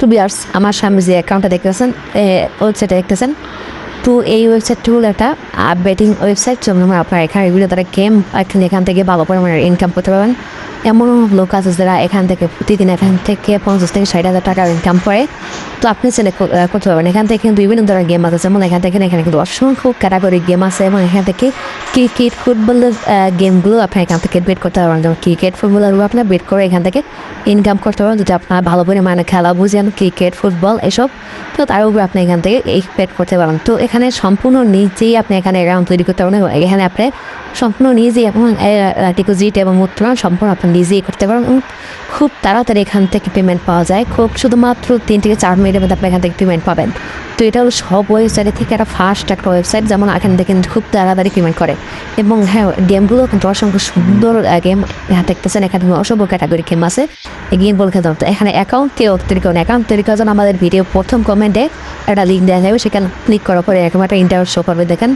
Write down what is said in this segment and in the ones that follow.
Two বিয়ার্স আমার স্বামী যে অ্যাকাউন্টটা দেখতেছেন ওয়েবসাইটে দেখতেছেন, তো এই ওয়েবসাইটটি হলো একটা বেটিং ওয়েবসাইট যেমন আপনার এখানে এগুলো তারা গেম এখান থেকে ভালো পরিমাণের ইনকাম করতে পারবেন। এমনও লোক আছে যারা এখান থেকে প্রতিদিন এখান থেকে পঞ্চাশ থেকে ষাট হাজার টাকা ইনকাম করে। তো আপনি সিলেক্ট করতে পারবেন। এখান থেকে কিন্তু বিভিন্ন ধরনের গেম আছে। যেমন এখান থেকে এখানে কিন্তু অসংখ্য ক্যাটাগরি গেম আছে। এবং এখান থেকে ক্রিকেট ফুটবলের গেমগুলো আপনি এখান থেকে বেট করতে পারবেন। যেমন ক্রিকেট ফুটবলেরও আপনার বেট করে এখান থেকে ইনকাম করতে পারবেন। যদি আপনার ভালো পরিমাণে খেলা বুঝেন ক্রিকেট ফুটবল এসব, তো তার উপরে আপনি এখান থেকে এই বেট করতে পারবেন। তো এখানে সম্পূর্ণ নিজেই আপনি এখানে অ্যাকাউন্ট তৈরি করতে পারবেন। এখানে আপনি সম্পূর্ণ নিজেই এবং ডিপোজিট এবং মুদ্রা সম্পূর্ণ আপনি নিজেই করতে পারেন এবং খুব তাড়াতাড়ি এখান থেকে পেমেন্ট পাওয়া যায়। খুব শুধুমাত্র তিন থেকে চার মিনিটের মধ্যে আপনি এখান থেকে পেমেন্ট পাবেন। তো এটা হলো সব ওয়েবসাইটের থেকে একটা ফার্স্ট একটা ওয়েবসাইট যেমন এখান থেকে খুব তাড়াতাড়ি পেমেন্ট করে। এবং হ্যাঁ গেমগুলো কিন্তু অসংখ্য সুন্দর গেম দেখতেছেন, এখানে অসংখ্য ক্যাটাগরি গেম আছে। এই গেমগুলো খেলতে হবে। এখানে অ্যাকাউন্ট কেউ তৈরি করুন? অ্যাকাউন্ট তৈরি করার জন্য আমাদের ভিডিও প্রথম কমেন্টে একটা লিঙ্ক দেওয়া যাবে সেখানে ক্লিক করার পরে এরকম একটা ইন্টারভিউ শো করবে। দেখেন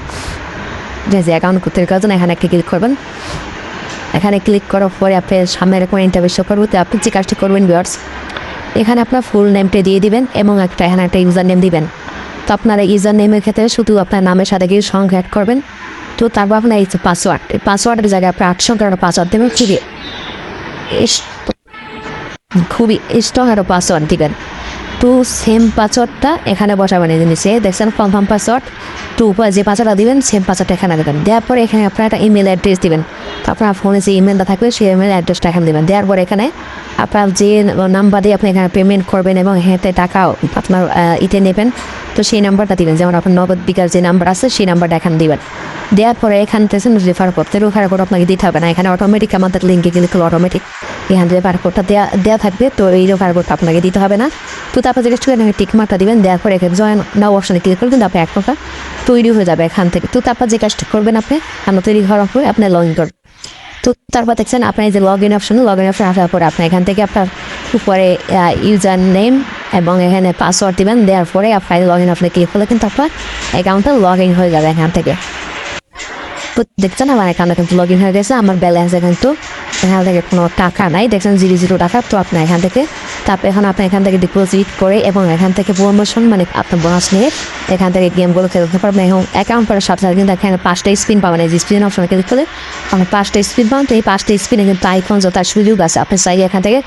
যে অ্যাকাউন্ট তৈরি করার জন্য এখানে একটা ক্লিক করবেন। এখানে ক্লিক করার পরে আপনি সামনে এরকম ইন্টারভিউ শো করবে, তো আপনি যে কাজটি করবেন ভিউয়ার্স এখানে আপনার ফুল নেমটা দিয়ে দিবেন এবং একটা, এখানে একটা ইউজার নেম দিবেন। তো আপনার ইউজার নেমের ক্ষেত্রে শুধু আপনার নামের সাথে গিয়ে সংখ্যা অ্যাড করবেন। তো তারপর আপনার এই পাসওয়ার্ড এই পাসওয়ার্ডের জায়গায় আপনি আট সংখ্যার পাসওয়ার্ড দেবেন, খুবই খুবই স্ট্রং একটা পাসওয়ার্ড দিবেন। তো সেম পাসওয়ার্ডটা এখানে বসাবেন এই জিনিসে দেখছেন কনফার্ম পাসওয়ার্ড টু যে পাঁচটা দিবেন সেম পাঁচটা এখানে দেবেন। দেওয়ার পরে এখানে আপনার একটা ইমেল অ্যাড্রেস দিবেন। আপনার ফোনে যে ইমেলটা থাকবে, সেই ইমেল অ্যাড্রেসটা এখানে দেবেন। দেওয়ার পরে এখানে আপনার যে নাম্বার দিয়ে আপনি এখানে পেমেন্ট করবেন এবং এখানে টাকা আপনার ইতে নেবেন, তো সেই নাম্বারটা দিবেন। যেমন আপনার নগদ বিকাশ যে নাম্বার আছে, সেই নাম্বারটা এখানে দিবেন। দেওয়ার পরে এখান থেকে রেফার করতে রেফার কোড আপনাকে দিতে হবে না। এখানে অটোমেটিক আমাদের লিঙ্কে গেলে অটোমেটিক এখান রেফার কোডটা দেওয়া দেওয়া থাকবে। তো এই রেফার কোডটা আপনাকে দিতে হবে না। তো তারপর যেটা এখানে টিক মার্কটা দিবেন, দেওয়ার পরে এখানে জয়েন নাও অপশনে ক্লিক করবেন তারপর এক প্রকার তৈরি হয়ে যাবে এখান থেকে। তো তারপর যে কাজটা করবেন আপনি আপনার তৈরি হওয়ার পরে আপনি লগ ইন করবেন তো তারপর দেখছেন আপনার যে log in option log in option আসার পরে আপনি এখান থেকে আপনার উপরে ইউজার নেম এবং এখানে পাসওয়ার্ড দিবেন। দেওয়ার পরে আপনার লগ ইন অপশনে ক্লিক করলে কিন্তু আপনার অ্যাকাউন্টটা লগ ইন হয়ে যাবে এখান থেকে। দেখছেন আমার এখানে কিন্তু লগ ইন হয়ে গেছে, আমার ব্যালেন্সে কিন্তু এখান থেকে কোনো টাকা নাই। দেখছেন জিরো জিরো টাকা, তো আপনি এখান থেকে তারপর এখন আপনি এখান থেকে ডিপোজিট করে এবং এখান থেকে প্রমোশন মানে আপনার বোনাস নিয়ে এখান থেকে গেমগুলো খেলতে পারবেন। এবং অ্যাকাউন্ট করার সাথে সাথে কিন্তু এখানে পাঁচটা স্পিন পাবেন। এই যে স্পিন অপশনে ক্লিক করলে আপনি পাঁচটা স্পিন পাবেন। তো এই পাঁচটা স্পিনে কিন্তু আইফোন যথার সুযোগ আছে, আপনি চাইলে এখান থেকে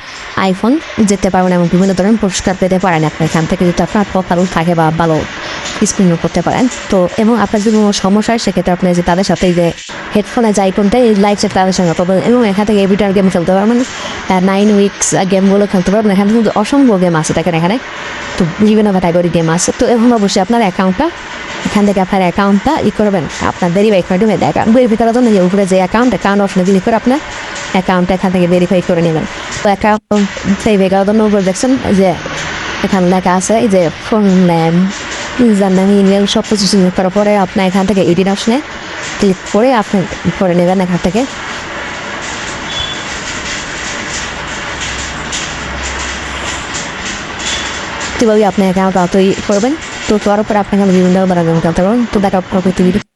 আইফোন যেতে পারবেন এবং বিভিন্ন ধরনের পুরস্কার পেতে পারেন। আপনি এখান থেকে যদি আপনার ভালো থাকে বা ভালো স্পিন করতে পারেন। তো এবং আপনার যদি কোনো সমস্যা হয়, সেক্ষেত্রে আপনি যে তাদের সাথে যে হেডফোনে যে আইকনটা এই লাইক সেট তাদের সঙ্গে পাবেন এবং এখান থেকে এভিটার গেম খেলতে পারবেন। নাইন উইকস গেমগুলো খেলতে পারবেন এখানে কিন্তু অসংখ্য গেম আছে, দেখেন এখানে। তো বিভিন্ন ক্যাটাগরি গেম আছে। তো এখন অবশ্যই আপনার অ্যাকাউন্টটা এখান থেকে আপনার অ্যাকাউন্টটা ই করবেন। আপনার ভেরিফাই করে দেবেন অ্যাকাউন্ট ভেরিফাই করার জন্য যে উপরে যে অ্যাকাউন্ট অ্যাকাউন্ট অপশনে ক্লিক করে আপনার অ্যাকাউন্টটা এখান থেকে ভেরিফাই করে নেবেন। তো অ্যাকাউন্ট ভেরিফাই করার জন্য উপরে দেখছেন যে এখানে লেখা আছে যে ফোন নেম ইউজার নাম ইমেল সব কিছু করার পরে আপনার এখান থেকে এডিট অপশনে ক্লিক করে আপনি করে নেবেন এখান থেকে। কীভাবে আপনি অ্যাকাউন্ট তৈরি করবেন তো করার পরে আপনাকে বিভিন্ন ধরনের তো দেখা ভিডিও